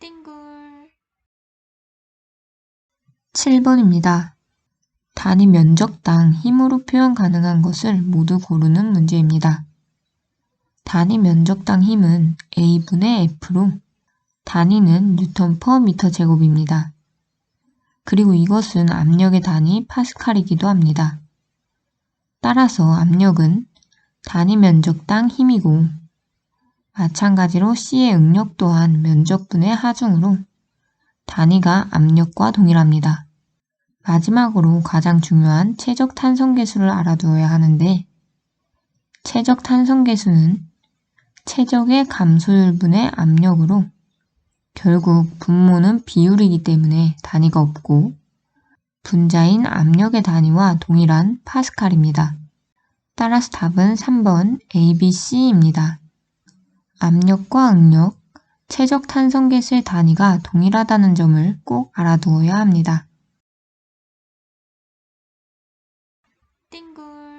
땡굴 7번입니다. 단위 면적당 힘으로 표현 가능한 것을 모두 고르는 문제입니다. 단위 면적당 힘은 A분의 F로 단위는 뉴턴 퍼 미터 제곱입니다. 그리고 이것은 압력의 단위 파스칼이기도 합니다. 따라서 압력은 단위 면적당 힘이고 마찬가지로 C의 응력 또한 면적분의 하중으로 단위가 압력과 동일합니다. 마지막으로 가장 중요한 최적 탄성계수를 알아두어야 하는데 최적 탄성계수는 최적의 감소율분의 압력으로 결국 분모는 비율이기 때문에 단위가 없고 분자인 압력의 단위와 동일한 파스칼입니다. 따라서 답은 3번 ABC입니다. 압력과 응력, 최적 탄성 개수의 단위가 동일하다는 점을 꼭 알아두어야 합니다. 띵굴